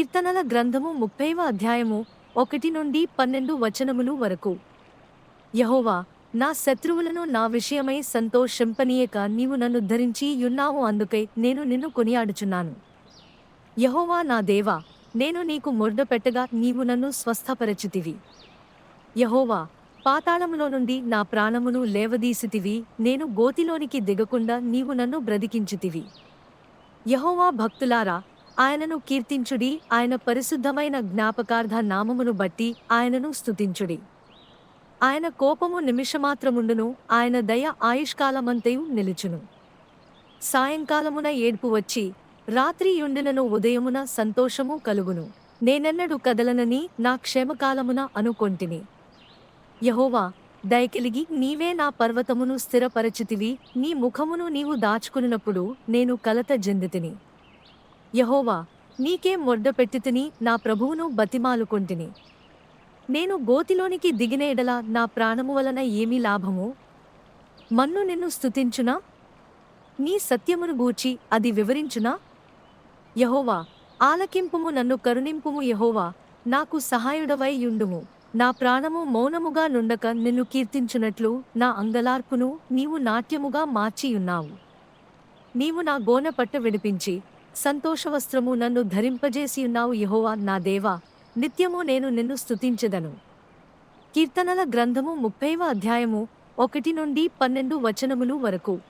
కీర్తనల గ్రంథము ముప్పైవ అధ్యాయము ఒకటి నుండి పన్నెండు వచనములు వరకు. యహోవా నా శత్రువులను నా విషయమై సంతోషింపనీయక నీవు నన్ను ధరించి యున్నావు అందుకై నేను నిన్ను కొనియాడుచున్నాను. యహోవా నా దేవా నేను నీకు మొడ్డపెట్టగా నీవు నన్ను స్వస్థపరచితివి. యహోవా పాతాళములో నుండి నా ప్రాణమును లేవదీసితివి నేను గోతిలోనికి దిగకుండా నీవు నన్ను బ్రతికించితివి. యహోవా భక్తులారా ఆయనను కీర్తించుడి ఆయన పరిశుద్ధమైన జ్ఞాపకార్థ నామమును బట్టి ఆయనను స్తుతించుడి. ఆయన కోపము నిమిషమాత్రముండును ఆయన దయ ఆయుష్కాలమంతయు నిలుచును. సాయంకాలమున ఏడ్పు వచ్చి రాత్రి యుండినను ఉదయమున సంతోషము కలుగును. నేనెన్నడు కదలనని నా క్షేమకాలమున అనుకొంటిని. యహోవా దయకెలిగి నీవే నా పర్వతమును స్థిరపరచితివి నీ ముఖమును నీవు దాచుకున్నప్పుడు నేను కలత చెందితిని యహోవా నీకే మొడ్డపెట్టితిని నా ప్రభువును బతిమాలుకొంటిని. నేను గోతిలోనికి దిగిన ఎడల నా ప్రాణము వలన ఏమి లాభము? మన్ను నిన్ను స్తుతించునా? నీ సత్యమును గూర్చి అది వివరించునా? యహోవా ఆలకింపుము నన్ను కరుణింపుము యహోవా నాకు సహాయుడవై యుండుము. నా ప్రాణము మౌనముగా నుండక నిన్ను కీర్తించునట్లు నా అంగలార్పును నీవు నాట్యముగా మార్చియున్నావు. నీవు నా గోన పట్ట విడిపించి సంతోషవస్త్రము నన్ను ధరింపజేసి ఉన్నావు యహోవా నా దేవా. నిత్యము నేను నిన్ను స్తుతించెదను. కీర్తనల గ్రంథము ముప్పైవ అధ్యాయము ఒకటి నుండి పన్నెండు వచనములు వరకు.